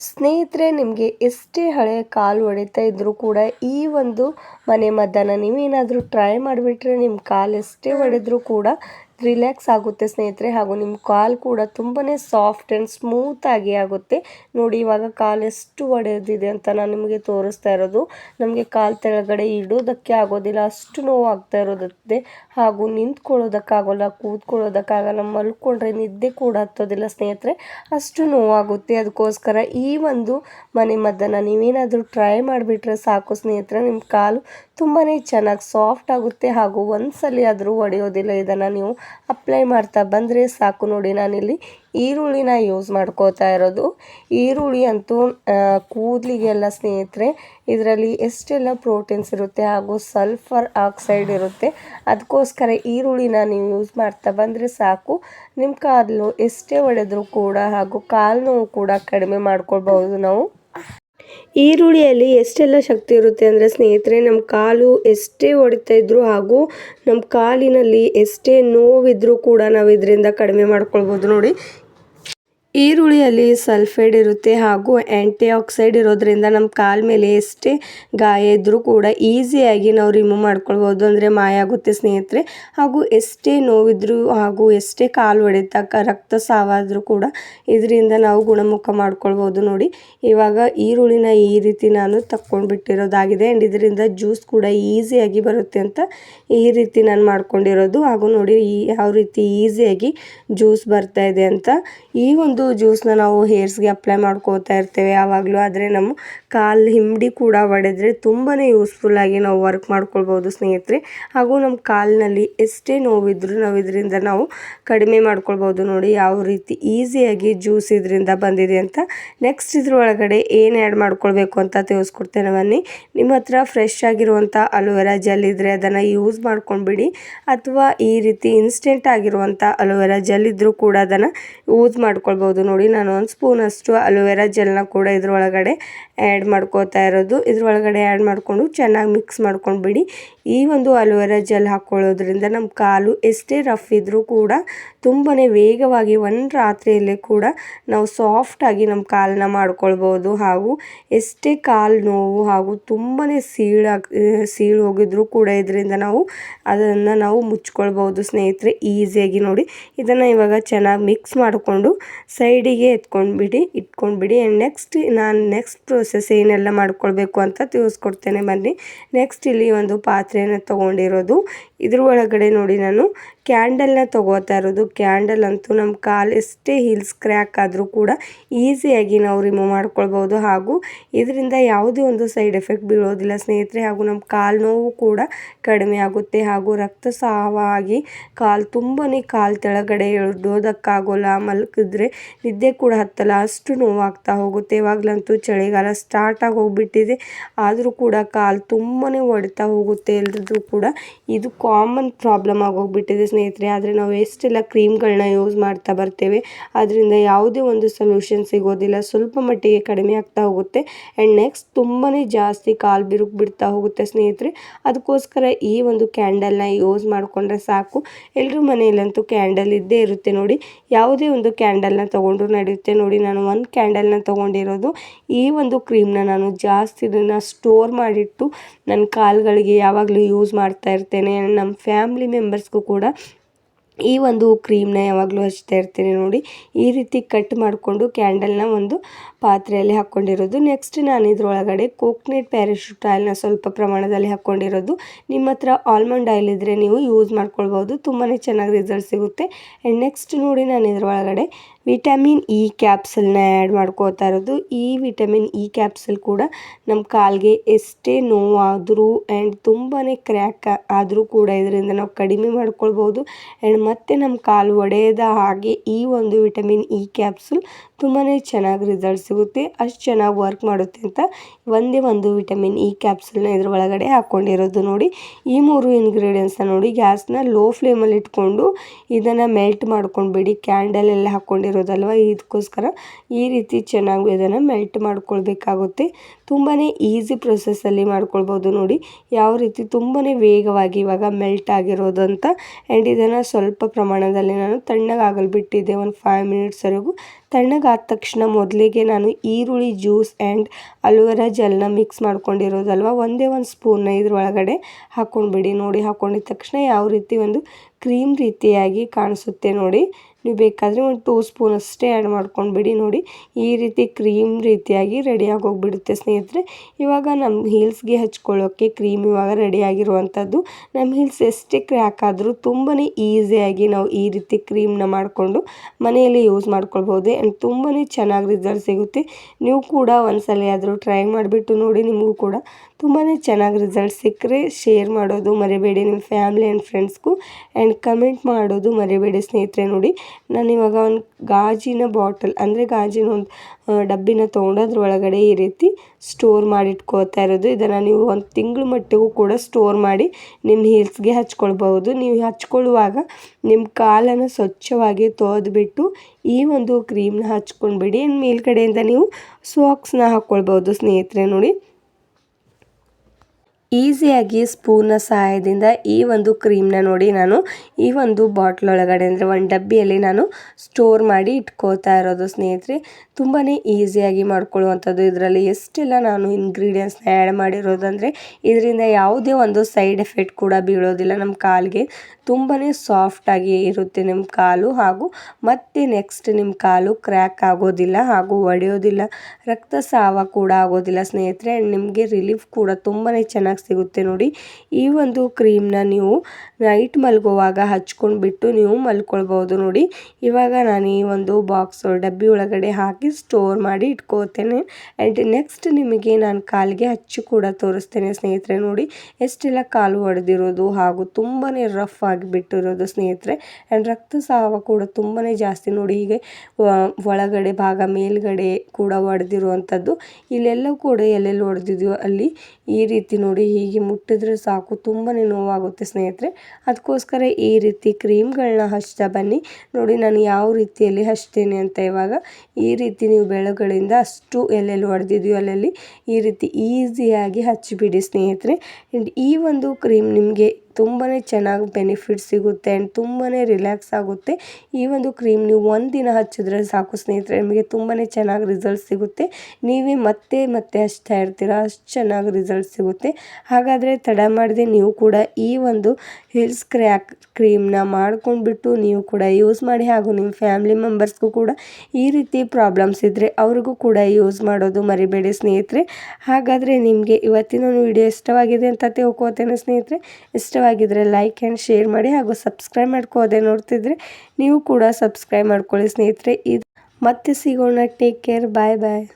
ಸ್ನೇಹಿತರೆ ನಿಮಗೆ ಎಷ್ಟೇ ಹಳೆಯ ಕಾಲು ಹೊಡಿತಾ ಇದ್ದರೂ ಕೂಡ ಈ ಒಂದು ಮನೆ ಮದ್ದನ್ನು ನೀವೇನಾದರೂ ಟ್ರೈ ಮಾಡಿಬಿಟ್ರೆ ನಿಮ್ಮ ಕಾಲು ಎಷ್ಟೇ ಹೊಡೆದ್ರೂ ಕೂಡ ರಿಲ್ಯಾಕ್ಸ್ ಆಗುತ್ತೆ ಸ್ನೇಹಿತರೆ, ಹಾಗೂ ನಿಮ್ಮ ಕಾಲು ಕೂಡ ತುಂಬಾ ಸಾಫ್ಟ್ ಆ್ಯಂಡ್ ಸ್ಮೂತಾಗಿ ಆಗುತ್ತೆ. ನೋಡಿ, ಇವಾಗ ಕಾಲು ಎಷ್ಟು ಒಡೆದಿದೆ ಅಂತ ನಾನು ನಿಮಗೆ ತೋರಿಸ್ತಾ ಇರೋದು. ನಮಗೆ ಕಾಲು ತೆಳಗಡೆ ಇಡೋದಕ್ಕೆ ಆಗೋದಿಲ್ಲ, ಅಷ್ಟು ನೋವು ಆಗ್ತಾ ಇರೋದತ್ತೆ ಹಾಗೂ ನಿಂತ್ಕೊಳ್ಳೋದಕ್ಕಾಗೋಲ್ಲ ಕೂತ್ಕೊಳ್ಳೋದಕ್ಕಾಗಲ್ಲ ಮಲ್ಕೊಂಡ್ರೆ ನಿದ್ದೆ ಕೂಡ ಹತ್ತೋದಿಲ್ಲ ಸ್ನೇಹಿತರೆ. ಅಷ್ಟು ನೋವಾಗುತ್ತೆ. ಅದಕ್ಕೋಸ್ಕರ ಈ ಒಂದು ಮನೆ ಮದ್ದನ್ನು ನೀವೇನಾದರೂ ಟ್ರೈ ಮಾಡಿಬಿಟ್ರೆ ಸಾಕು ಸ್ನೇಹಿತರೆ. ನಿಮ್ಮ ಕಾಲು ತುಂಬಾ ಚೆನ್ನಾಗಿ ಸಾಫ್ಟ್ ಆಗುತ್ತೆ, ಹಾಗೂ ಒಂದ್ಸಲಿ ಆದರೂ ಒಡೆಯೋದಿಲ್ಲ ಇದನ್ನು ನೀವು. ಅಪ್ಲೈ ಮಾಡ್ತಾ ಬಂದರೆ ಸಾಕು ನೋಡಿ ನಾನಿಲ್ಲಿ ಈರುಳ್ಳಿನ ಯೂಸ್ ಮಾಡ್ಕೋತಾ ಇರೋದು. ಈರುಳ್ಳಿ ಅಂತೂ ಕೂದಲಿಗೆಲ್ಲ ಸ್ನೇಹಿತರೆ, ಇದರಲ್ಲಿ ಎಷ್ಟೆಲ್ಲ ಪ್ರೋಟೀನ್ಸ್ ಇರುತ್ತೆ ಹಾಗೂ ಸಲ್ಫರ್ ಆಕ್ಸೈಡ್ ಇರುತ್ತೆ ಅದಕ್ಕೋಸ್ಕರ ಈರುಳ್ಳಿನ ನೀವು ಯೂಸ್ ಮಾಡ್ತಾ ಬಂದರೆ ಸಾಕು. ನಿಮ್ಮ ಕಾಲು ಎಷ್ಟೇ ಒಡೆದರೂ ಕೂಡ ಹಾಗೂ ಕಾಲು ನೋವು ಕೂಡ ಕಡಿಮೆ ಮಾಡ್ಕೊಳ್ಬಹುದು ನಾವು. ಈರುಳ್ಳಿಯಲ್ಲಿ ಎಷ್ಟೆಲ್ಲ ಶಕ್ತಿ ಇರುತ್ತೆ ಅಂದರೆ ಸ್ನೇಹಿತರೆ ನಮ್ಮ ಕಾಲು ಎಷ್ಟೇ ಹೊಡಿತಾ ಇದ್ದರೂ ಹಾಗೂ ನಮ್ಮ ಕಾಲಿನಲ್ಲಿ ಎಷ್ಟೇ ನೋವಿದ್ರೂ ಕೂಡ ನಾವು ಇದರಿಂದ ಕಡಿಮೆ ಮಾಡ್ಕೊಳ್ಬೋದು ನೋಡಿ. ಈರುಳ್ಳಿಯಲ್ಲಿ ಸಲ್ಫೇಡ್ ಇರುತ್ತೆ ಹಾಗೂ ಆ್ಯಂಟಿ ಆಕ್ಸೈಡ್ ಇರೋದ್ರಿಂದ ನಮ್ಮ ಕಾಲ ಮೇಲೆ ಎಷ್ಟೇ ಗಾಯ ಇದ್ದರೂ ಕೂಡ ಈಸಿಯಾಗಿ ನಾವು ರಿಮೂವ್ ಮಾಡ್ಕೊಳ್ಬೋದು. ಅಂದರೆ ಮಾಯ ಆಗುತ್ತೆ ಸ್ನೇಹಿತರೆ. ಹಾಗೂ ಎಷ್ಟೇ ನೋವಿದ್ರೂ ಹಾಗೂ ಎಷ್ಟೇ ಕಾಲು ಹೊಡೆತಕ್ಕ ರಕ್ತ ಸಾವಾದರೂ ಕೂಡ ಇದರಿಂದ ನಾವು ಗುಣಮುಖ ಮಾಡ್ಕೊಳ್ಬೋದು ನೋಡಿ. ಇವಾಗ ಈರುಳ್ಳಿನ ಈ ರೀತಿ ನಾನು ತಕ್ಕೊಂಡ್ಬಿಟ್ಟಿರೋದಾಗಿದೆ ಆ್ಯಂಡ್ ಇದರಿಂದ ಜ್ಯೂಸ್ ಕೂಡ ಈಸಿಯಾಗಿ ಬರುತ್ತೆ ಅಂತ ಈ ರೀತಿ ನಾನು ಮಾಡ್ಕೊಂಡಿರೋದು. ಹಾಗೂ ನೋಡಿ ಈ ಯಾವ ರೀತಿ ಈಸಿಯಾಗಿ ಜ್ಯೂಸ್ ಬರ್ತಾ ಇದೆ ಅಂತ. ಈ ಒಂದು ಜ್ಯೂಸ್ನ ನಾವು ಹೇರ್ಸ್ಗೆ ಅಪ್ಲೈ ಮಾಡ್ಕೋತಾ ಇರ್ತೇವೆ ಯಾವಾಗಲೂ. ಆದರೆ ನಮ್ಮ ಕಾಲು ಹಿಂಬಡಿ ಕೂಡ ಒಡೆದ್ರೆ ತುಂಬಾ ಯೂಸ್ಫುಲ್ಲಾಗಿ ನಾವು ವರ್ಕ್ ಮಾಡ್ಕೊಳ್ಬೋದು ಸ್ನೇಹಿತರೆ. ಹಾಗೂ ನಮ್ಮ ಕಾಲಿನಲ್ಲಿ ಎಷ್ಟೇ ನೋವಿದ್ರೂ ನಾವು ಇದರಿಂದ ನಾವು ಕಡಿಮೆ ಮಾಡ್ಕೊಳ್ಬೋದು ನೋಡಿ ಯಾವ ರೀತಿ ಈಸಿಯಾಗಿ ಜ್ಯೂಸ್ ಇದರಿಂದ ಬಂದಿದೆ ಅಂತ. ನೆಕ್ಸ್ಟ್ ಇದ್ರೊಳಗಡೆ ಏನು ಆ್ಯಡ್ ಮಾಡ್ಕೊಳ್ಬೇಕು ಅಂತ ತಿಳಿಸ್ಕೊಡ್ತೇನೆ ಬನ್ನಿ. ನಿಮ್ಮ ಹತ್ರ ಫ್ರೆಶ್ ಆಗಿರುವಂಥ ಅಲೋವೆರಾ ಜೆಲ್ ಇದ್ದರೆ ಅದನ್ನು ಯೂಸ್ ಮಾಡ್ಕೊಂಡ್ಬಿಡಿ. ಅಥವಾ ಈ ರೀತಿ ಇನ್ಸ್ಟೆಂಟ್ ಆಗಿರುವಂಥ ಅಲೋವೆರಾ ಜೆಲ್ ಇದ್ದರೂ ಕೂಡ ಅದನ್ನು ಯೂಸ್ ಮಾಡ್ಕೊಳ್ಬೋದು. ನೋಡಿ, ನಾನು ಒಂದು ಸ್ಪೂನಷ್ಟು ಅಲೋವೆರಾ ಜೆಲ್ನ ಕೂಡ ಇದ್ರೊಳಗಡೆ ಆ್ಯಡ್ ಮಾಡ್ಕೋತಾ ಇರೋದು. ಇದ್ರೊಳಗಡೆ ಆ್ಯಡ್ ಮಾಡಿಕೊಂಡು ಚೆನ್ನಾಗಿ ಮಿಕ್ಸ್ ಮಾಡ್ಕೊಂಡ್ಬಿಡಿ. ಈ ಒಂದು ಅಲೋವೆರಾ ಜೆಲ್ ಹಾಕ್ಕೊಳ್ಳೋದ್ರಿಂದ ನಮ್ಮ ಕಾಲು ಎಷ್ಟೇ ರಫ್ ಇದ್ದರೂ ಕೂಡ ತುಂಬಾ ವೇಗವಾಗಿ ಒಂದು ರಾತ್ರಿಯಲ್ಲೇ ಕೂಡ ನಾವು ಸಾಫ್ಟಾಗಿ ನಮ್ಮ ಕಾಲನ್ನ ಮಾಡ್ಕೊಳ್ಬೋದು. ಹಾಗೂ ಎಷ್ಟೇ ಕಾಲು ನೋವು ಹಾಗೂ ತುಂಬಾ ಸೀಳಾಗಿ ಸೀಳು ಹೋಗಿದ್ರೂ ಕೂಡ ಇದರಿಂದ ನಾವು ಅದನ್ನು ನಾವು ಮುಚ್ಕೊಳ್ಬೋದು ಸ್ನೇಹಿತರೆ ಈಸಿಯಾಗಿ ನೋಡಿ. ಇದನ್ನು ಇವಾಗ ಚೆನ್ನಾಗಿ ಮಿಕ್ಸ್ ಮಾಡಿಕೊಂಡು ಸೈಡಿಗೆ ಎತ್ಕೊಂಡ್ಬಿಡಿ, ಇಟ್ಕೊಂಡ್ಬಿಡಿ. ಆ್ಯಂಡ್ ನೆಕ್ಸ್ಟ್ ನಾನು ನೆಕ್ಸ್ಟ್ ಪ್ರೋಸೆಸ್ ಏನೆಲ್ಲ ಮಾಡ್ಕೊಳ್ಬೇಕು ಅಂತ ತಿಳಿಸ್ಕೊಡ್ತೇನೆ. ಬನ್ನಿ. ನೆಕ್ಸ್ಟ್ ಇಲ್ಲಿ ಒಂದು ಪಾತ್ರೆಯನ್ನು ತೊಗೊಂಡಿರೋದು. ಇದ್ರ ಒಳಗಡೆ ನೋಡಿ ನಾನು ಕ್ಯಾಂಡಲ್ನ ತೊಗೋತಾ ಇರೋದು. ಕ್ಯಾಂಡಲ್ ಅಂತೂ ನಮ್ಮ ಕಾಲು ಎಷ್ಟೇ ಹೀಲ್ಸ್ ಕ್ರ್ಯಾಕ್ ಆದರೂ ಕೂಡ ಈಸಿಯಾಗಿ ನಾವು ರಿಮೂವ್ ಮಾಡ್ಕೊಳ್ಬೋದು. ಹಾಗೂ ಇದರಿಂದ ಯಾವುದೇ ಒಂದು ಸೈಡ್ ಎಫೆಕ್ಟ್ ಬೀಳೋದಿಲ್ಲ. ಸ್ನೇಹಿತರೆ, ಹಾಗೂ ನಮ್ಮ ಕಾಲು ನೋವು ಕೂಡ ಕಡಿಮೆ ಆಗುತ್ತೆ. ಹಾಗೂ ರಕ್ತಸ್ರಾವ ಕಾಲು ತುಂಬಾ ಕಾಲು ತೆಳಗಡೆ ಎಳ್ದೋದಕ್ಕಾಗೋಲ್ಲ ಮಲ್ಕಿದ್ರೆ ನಿದ್ದೆ ಕೂಡ ಹತ್ತಲ್ಲ. ಅಷ್ಟು ನೋವಾಗ್ತಾ ಹೋಗುತ್ತೆ. ಇವಾಗಲಂತೂ ಚಳಿಗಾಲ ಸ್ಟಾರ್ಟ್ ಆಗಿ ಹೋಗ್ಬಿಟ್ಟಿದೆ. ಆದರೂ ಕೂಡ ಕಾಲು ತುಂಬಾ ಒಡಿತಾ ಹೋಗುತ್ತೆ. ಎಲ್ಲರದ್ದು ಕೂಡ ಇದು ಕಾಮನ್ ಪ್ರಾಬ್ಲಮ್ ಆಗೋಗ್ಬಿಟ್ಟಿದೆ ಸ್ನೇಹಿತರೆ, ಆದರೆ ನಾವು ಎಷ್ಟೆಲ್ಲ ಕ್ರೀಮ್ಗಳನ್ನ ಯೂಸ್ ಮಾಡ್ತಾ ಬರ್ತೇವೆ ಅದರಿಂದ ಯಾವುದೇ ಒಂದು ಸೊಲ್ಯೂಷನ್ ಸಿಗೋದಿಲ್ಲ. ಸ್ವಲ್ಪ ಮಟ್ಟಿಗೆ ಕಡಿಮೆ ಆಗ್ತಾ ಹೋಗುತ್ತೆ. ಆ್ಯಂಡ್ ನೆಕ್ಸ್ಟ್ ತುಂಬಾ ಜಾಸ್ತಿ ಕಾಲು ಬಿರುಕು ಬಿಡ್ತಾ ಹೋಗುತ್ತೆ ಸ್ನೇಹಿತರೆ. ಅದಕ್ಕೋಸ್ಕರ ಈ ಒಂದು ಕ್ಯಾಂಡಲ್ನ ಯೂಸ್ ಮಾಡಿಕೊಂಡ್ರೆ ಸಾಕು. ಎಲ್ಲರೂ ಮನೆಯಲ್ಲಂತೂ ಕ್ಯಾಂಡಲ್ ಇದ್ದೇ ಇರುತ್ತೆ ನೋಡಿ. ಯಾವುದೇ ಒಂದು ಕ್ಯಾಂಡಲ್ನ ತೊಗೊಂಡ್ರು ನಡೆಯುತ್ತೆ ನೋಡಿ. ನಾನು ಒಂದು ಕ್ಯಾಂಡಲ್ನ ತೊಗೊಂಡಿರೋದು. ಈ ಒಂದು ಕ್ರೀಮ್ನ ನಾನು ಜಾಸ್ತಿ ಇದನ್ನು ಸ್ಟೋರ್ ಮಾಡಿಟ್ಟು ನನ್ನ ಕಾಲುಗಳಿಗೆ ಯಾವಾಗಲೂ ಯೂಸ್ ಮಾಡ್ತಾ ಇರ್ತೇನೆ. ನಮ್ಮ ಫ್ಯಾಮ್ಲಿ ಮೆಂಬರ್ಸ್ಗೂ ಕೂಡ ಈ ಒಂದು ಕ್ರೀಮ್ನ ಯಾವಾಗಲೂ ಹಚ್ತಾ ಇರ್ತೀನಿ ನೋಡಿ. ಈ ರೀತಿ ಕಟ್ ಮಾಡಿಕೊಂಡು ಕ್ಯಾಂಡಲ್ನ ಒಂದು ಪಾತ್ರೆಯಲ್ಲಿ ಹಾಕ್ಕೊಂಡಿರೋದು. ನೆಕ್ಸ್ಟ್ ನಾನು ಇದರೊಳಗಡೆ ಕೋಕ್ನೆಟ್ ಪ್ಯಾರಾಶೂಟ್ ಆಯಿಲ್ನ ಸ್ವಲ್ಪ ಪ್ರಮಾಣದಲ್ಲಿ ಹಾಕ್ಕೊಂಡಿರೋದು. ನಿಮ್ಮ ಹತ್ರ ಆಲ್ಮಂಡ್ ಆಯಿಲ್ ಇದ್ದರೆ ನೀವು ಯೂಸ್ ಮಾಡ್ಕೊಳ್ಬೋದು. ತುಂಬಾ ಚೆನ್ನಾಗಿ ರಿಸಲ್ಟ್ ಸಿಗುತ್ತೆ. ಆ್ಯಂಡ್ ನೆಕ್ಸ್ಟ್ ನೋಡಿ ನಾನು ಇದ್ರೊಳಗಡೆ ವಿಟಮಿನ್ ಇ ಕ್ಯಾಪ್ಸಲ್ನ ಆ್ಯಡ್ ಮಾಡ್ಕೋತಾ ಇರೋದು. ಈ ವಿಟಮಿನ್ ಇ ಕ್ಯಾಪ್ಸಲ್ ಕೂಡ ನಮ್ಮ ಕಾಲಿಗೆ ಎಷ್ಟೇ ನೋವಾದರೂ ಆ್ಯಂಡ್ ತುಂಬಾ ಕ್ರ್ಯಾಕ್ ಆದರೂ ಕೂಡ ಇದರಿಂದ ನಾವು ಕಡಿಮೆ ಮಾಡ್ಕೊಳ್ಬೋದು. ಆ್ಯಂಡ್ ಮತ್ತೆ ನಮ್ಮ ಕಾಲು ಒಡೆಯದ ಹಾಗೆ ಈ ಒಂದು ವಿಟಮಿನ್ ಇ ಕ್ಯಾಪ್ಸುಲ್ ತುಂಬಾ ಚೆನ್ನಾಗಿ ರಿಸಲ್ಟ್ ಸಿಗುತ್ತೆ. ಅಷ್ಟು ಚೆನ್ನಾಗಿ ವರ್ಕ್ ಮಾಡುತ್ತೆ ಅಂತ ಒಂದೇ ಒಂದು ವಿಟಮಿನ್ ಇ ಕ್ಯಾಪ್ಸುಲ್ನ ಇದ್ರ ಒಳಗಡೆ ಹಾಕ್ಕೊಂಡಿರೋದು ನೋಡಿ. ಈ ಮೂರು ಇಂಗ್ರೀಡಿಯೆಂಟ್ಸ್ನ ನೋಡಿ ಗ್ಯಾಸ್ನ ಲೋ ಫ್ಲೇಮಲ್ಲಿ ಇಟ್ಕೊಂಡು ಇದನ್ನು ಮೆಲ್ಟ್ ಮಾಡ್ಕೊಂಡ್ಬಿಡಿ ಕ್ಯಾಂಡಲ್ ಎಲ್ಲ ಹಾಕ್ಕೊಂಡಿರೋದಲ್ವ ಇದಕ್ಕೋಸ್ಕರ ಈ ರೀತಿ ಚೆನ್ನಾಗಿ ಇದನ್ನು ಮೆಲ್ಟ್ ಮಾಡ್ಕೊಳ್ಬೇಕಾಗುತ್ತೆ. ತುಂಬಾ ಈಸಿ ಪ್ರೊಸೆಸ್ಸಲ್ಲಿ ಮಾಡ್ಕೊಳ್ಬೋದು ನೋಡಿ. ಯಾವ ರೀತಿ ತುಂಬಾ ವೇಗವಾಗಿ ಇವಾಗ ಮೆಲ್ಟ್ ಅಂತ. ಆ್ಯಂಡ್ ಇದನ್ನು ಸ್ವಲ್ಪ ಪ್ರಮಾಣದಲ್ಲಿ ನಾನು ತಣ್ಣಗಾಗಲು ಬಿಟ್ಟಿದ್ದೆ ಒಂದು ಫೈವ್ ಮಿನಿಟ್ಸ್ವರೆಗೂ ತಣ್ಣಗಾದ ತಕ್ಷಣ ಮೊದಲಿಗೆ ನಾನು ಈರುಳ್ಳಿ ಜ್ಯೂಸ್ ಆ್ಯಂಡ್ ಅಲೋವೆರಾ ಜೆಲ್ನ ಮಿಕ್ಸ್ ಮಾಡ್ಕೊಂಡಿರೋದಲ್ವ? ಒಂದೇ ಒಂದು ಸ್ಪೂನ್ನ ಇದ್ರೊಳಗಡೆ ಹಾಕ್ಕೊಂಡ್ಬಿಡಿ ನೋಡಿ. ಹಾಕ್ಕೊಂಡಿದ ತಕ್ಷಣ ಯಾವ ರೀತಿ ಒಂದು ಕ್ರೀಮ್ ರೀತಿಯಾಗಿ ಕಾಣಿಸುತ್ತೆ ನೋಡಿ. ನೀವು ಬೇಕಾದರೆ ಒಂದು ಟೂ ಸ್ಪೂನ್ ಅಷ್ಟೇ ಆ್ಯಡ್ ಮಾಡ್ಕೊಂಡ್ಬಿಡಿ ನೋಡಿ. ಈ ರೀತಿ ಕ್ರೀಮ್ ರೀತಿಯಾಗಿ ರೆಡಿಯಾಗಿ ಹೋಗ್ಬಿಡುತ್ತೆ ಸ್ನೇಹಿತರೆ. ಇವಾಗ ನಮ್ಮ ಹೀಲ್ಸ್ಗೆ ಹಚ್ಕೊಳ್ಳೋಕ್ಕೆ ಕ್ರೀಮ್ ಇವಾಗ ರೆಡಿಯಾಗಿರುವಂಥದ್ದು ನಮ್ಮ ಹೀಲ್ಸ್ ಎಷ್ಟೇ ಕ್ರ್ಯಾಕ್ ಆದರೂ ತುಂಬಾ ಈಸಿಯಾಗಿ ನಾವು ಈ ರೀತಿ ಕ್ರೀಮ್ನ ಮಾಡಿಕೊಂಡು ಮನೆಯಲ್ಲಿ ಯೂಸ್ ಮಾಡ್ಕೊಳ್ಬೋದು ಆ್ಯಂಡ್ ತುಂಬಾ ಚೆನ್ನಾಗಿ ರಿಸಲ್ಟ್ ಸಿಗುತ್ತೆ. ನೀವು ಕೂಡ ಒಂದ್ಸಲ ಆದರೂ ಟ್ರೈ ಮಾಡಿಬಿಟ್ಟು ನೋಡಿ ನಿಮಗೂ ಕೂಡ. ತುಂಬಾ ಚೆನ್ನಾಗಿ ರಿಸಲ್ಟ್ ಸಿಕ್ಕರೆ. ಶೇರ್ ಮಾಡೋದು ಮರಿಬೇಡಿ ನಿಮ್ಮ ಫ್ಯಾಮಿಲಿ ಆ್ಯಂಡ್ ಫ್ರೆಂಡ್ಸ್ಗೂ ಆ್ಯಂಡ್ ಕಮೆಂಟ್ ಮಾಡೋದು ಮರಿಬೇಡಿ ಸ್ನೇಹಿತರೆ ನೋಡಿ. ನಾನು ಇವಾಗ ಒಂದು ಗಾಜಿನ ಬಾಟಲ್ ಅಂದರೆ ಗಾಜಿನ ಒಂದು ಡಬ್ಬಿನ ತೊಗೊಂಡು ಅದ್ರೊಳಗಡೆ ಈ ರೀತಿ ಸ್ಟೋರ್ ಮಾಡಿ ಇಟ್ಕೋತಾ ಇರೋದು. ಇದನ್ನು ನೀವು ಒಂದು ತಿಂಗಳ ಮಟ್ಟಿಗೂ ಕೂಡ ಸ್ಟೋರ್ ಮಾಡಿ ನಿಮ್ಮ ಹೀಲ್ಸ್ಗೆ ಹಚ್ಕೊಳ್ಬಹುದು. ನೀವು ಹಚ್ಕೊಳ್ಳುವಾಗ ನಿಮ್ಮ ಕಾಲನ್ನು ಸ್ವಚ್ಛವಾಗಿ ತೊಳೆದ್ಬಿಟ್ಟು ಈ ಒಂದು ಕ್ರೀಮ್ನ ಹಚ್ಕೊಂಡ್ಬಿಡಿ. ಮೇಲ್ಗಡೆಯಿಂದ ನೀವು ಸಾಕ್ಸ್ನ ಹಾಕ್ಕೊಳ್ಬೋದು ಸ್ನೇಹಿತರೆ ನೋಡಿ. ಈಸಿಯಾಗಿ ಸ್ಪೂನ್ನ ಸಹಾಯದಿಂದ ಈ ಒಂದು ಕ್ರೀಮ್ನ ನೋಡಿ ನಾನು. ಈ ಒಂದು ಬಾಟ್ಲ್ ಒಳಗಡೆ ಅಂದರೆ ಒಂದು ಡಬ್ಬಿಯಲ್ಲಿ ನಾನು ಸ್ಟೋರ್ ಮಾಡಿ ಇಟ್ಕೋತಾ ಇರೋದು ಸ್ನೇಹಿತರೆ. ತುಂಬಾ ಈಸಿಯಾಗಿ ಮಾಡ್ಕೊಳ್ಳುವಂಥದ್ದು ಇದರಲ್ಲಿ. ಎಷ್ಟೆಲ್ಲ ನಾನು ಇಂಗ್ರೀಡಿಯೆಂಟ್ಸ್ನ ಆ್ಯಡ್ ಮಾಡಿರೋದಂದರೆ ಇದರಿಂದ ಯಾವುದೇ ಒಂದು ಸೈಡ್ ಎಫೆಕ್ಟ್ ಕೂಡ ಬೀಳೋದಿಲ್ಲ. ನಮ್ಮ ಕಾಲಿಗೆ ತುಂಬಾ ಸಾಫ್ಟಾಗಿ ಇರುತ್ತೆ ನಿಮ್ಮ ಕಾಲು ಹಾಗೂ ಮತ್ತೆ ನೆಕ್ಸ್ಟ್ ನಿಮ್ಮ ಕಾಲು ಕ್ರ್ಯಾಕ್ ಆಗೋದಿಲ್ಲ ಹಾಗೂ ಒಡೆಯೋದಿಲ್ಲ. ರಕ್ತಸ್ರಾವ ಕೂಡ ಆಗೋದಿಲ್ಲ ಸ್ನೇಹಿತರೆ. ನಿಮಗೆ ರಿಲೀಫ್ ಕೂಡ ತುಂಬಾ ಚೆನ್ನಾಗಿ ಸಿಗುತ್ತೆ ನೋಡಿ. ಈ ಒಂದು ಕ್ರೀಮ್ನ ನೀವು ನೈಟ್ ಮಲಗುವಾಗ ಹಚ್ಕೊಂಡ್ಬಿಟ್ಟು ನೀವು ಮಲ್ಕೊಳ್ಬೋದು ನೋಡಿ. ಇವಾಗ ನಾನು ಈ ಒಂದು ಬಾಕ್ಸ್ ಡಬ್ಬಿ ಒಳಗಡೆ ಹಾಕಿ ಸ್ಟೋರ್ ಮಾಡಿ ಇಟ್ಕೋತೇನೆ. ಆ್ಯಂಡ್ ನೆಕ್ಸ್ಟ್ ನಿಮಗೆ ನಾನು ಕಾಲಿಗೆ ಹಚ್ಚಿ ಕೂಡ ತೋರಿಸ್ತೇನೆ ಸ್ನೇಹಿತರೆ ನೋಡಿ. ಎಷ್ಟೆಲ್ಲ ಕಾಲು ಒಡೆದಿರೋದು ಹಾಗೂ ತುಂಬಾ ರಫ್ ಆಗಿಬಿಟ್ಟಿರೋದು ಸ್ನೇಹಿತರೆ. ಆ್ಯಂಡ್ ರಕ್ತಸ್ರಾವ ಕೂಡ ತುಂಬಾ ಜಾಸ್ತಿ ನೋಡಿ. ಹೀಗೆ ಒಳಗಡೆ ಭಾಗ ಮೇಲ್ಗಡೆ ಕೂಡ ಒಡೆದಿರುವಂಥದ್ದು. ಇಲ್ಲೆಲ್ಲ ಕೂಡ ಎಲ್ಲೆಲ್ಲಿ ಹೊಡೆದಿದೆಯೋ ಅಲ್ಲಿ ಈ ರೀತಿ ನೋಡಿ ಹೀಗೆ ಮುಟ್ಟಿದ್ರೆ ಸಾಕು ತುಂಬಾ ನೋವಾಗುತ್ತೆ ಸ್ನೇಹಿತರೆ. ಅದಕ್ಕೋಸ್ಕರ ಈ ರೀತಿ ಕ್ರೀಮ್ಗಳನ್ನ ಹಚ್ತಾ ಬನ್ನಿ. ನೋಡಿ, ನಾನು ಯಾವ ರೀತಿಯಲ್ಲಿ ಹಚ್ತೇನೆ ಅಂತ ಇವಾಗ. ಈ ರೀತಿ ನೀವು ಬೆಳಗಳಿಂದ ಅಷ್ಟು ಎಲ್ಲೆಲ್ಲಿ ಹೊಡೆದಿದೆಯೋ ಅಲ್ಲೆಲ್ಲಿ ಈ ರೀತಿ ಈಸಿಯಾಗಿ ಹಚ್ಚಿಬಿಡಿ ಸ್ನೇಹಿತರೆ. ಈ ಒಂದು ಕ್ರೀಮ್ ನಿಮಗೆ ತುಂಬಾ ಚೆನ್ನಾಗಿ ಬೆನಿಫಿಟ್ ಸಿಗುತ್ತೆ ಆ್ಯಂಡ್ ತುಂಬಾ ರಿಲ್ಯಾಕ್ಸ್ ಆಗುತ್ತೆ. ಈ ಒಂದು ಕ್ರೀಮ್ ನೀವು ಒಂದು ದಿನ ಹಚ್ಚಿದ್ರೆ ಸಾಕು ಸ್ನೇಹಿತರೆ, ನಿಮಗೆ ತುಂಬಾ ಚೆನ್ನಾಗಿ ರಿಸಲ್ಟ್ ಸಿಗುತ್ತೆ. ನೀವೇ ಮತ್ತೆ ಮತ್ತೆ ಹಚ್ತಾ ಇರ್ತೀರ, ಅಷ್ಟು ಚೆನ್ನಾಗಿ ರಿಸಲ್ಟ್ ಸಿಗುತ್ತೆ. ಹಾಗಾದರೆ ತಡ ಮಾಡದೆ ನೀವು ಕೂಡ ಈ ಒಂದು ಹಿಲ್ಸ್ ಕ್ರ್ಯಾಕ್ ಕ್ರೀಮ್ನ ಮಾಡ್ಕೊಂಡ್ಬಿಟ್ಟು ನೀವು ಕೂಡ ಯೂಸ್ ಮಾಡಿ ಹಾಗೂ ನಿಮ್ಮ ಫ್ಯಾಮಿಲಿ ಮೆಂಬರ್ಸ್ಗೂ ಕೂಡ ಈ ರೀತಿ ಪ್ರಾಬ್ಲಮ್ಸ್ ಇದ್ದರೆ ಅವ್ರಿಗೂ ಕೂಡ ಯೂಸ್ ಮಾಡೋದು ಮರಿಬೇಡಿ ಸ್ನೇಹಿತರೆ. ಹಾಗಾದರೆ ನಿಮಗೆ ಇವತ್ತಿನ ವಿಡಿಯೋ ಇಷ್ಟವಾಗಿದೆ ಅಂತ ತಿಳ್ಕೊತೇನೆ ಸ್ನೇಹಿತರೆ. ಇಷ್ಟವಾಗಿದ್ದರೆ ಲೈಕ್ ಆ್ಯಂಡ್ ಶೇರ್ ಮಾಡಿ ಹಾಗೂ ಸಬ್ಸ್ಕ್ರೈಬ್ ಮಾಡ್ಕೋದೆ ನೋಡ್ತಿದ್ರೆ ನೀವು ಕೂಡ ಸಬ್ಸ್ಕ್ರೈಬ್ ಮಾಡ್ಕೊಳ್ಳಿ ಸ್ನೇಹಿತರೆ. ಇದು ಮತ್ತೆ ಸಿಗೋಣ. ಟೇಕ್ ಕೇರ್ ಬಾಯ್ ಬಾಯ್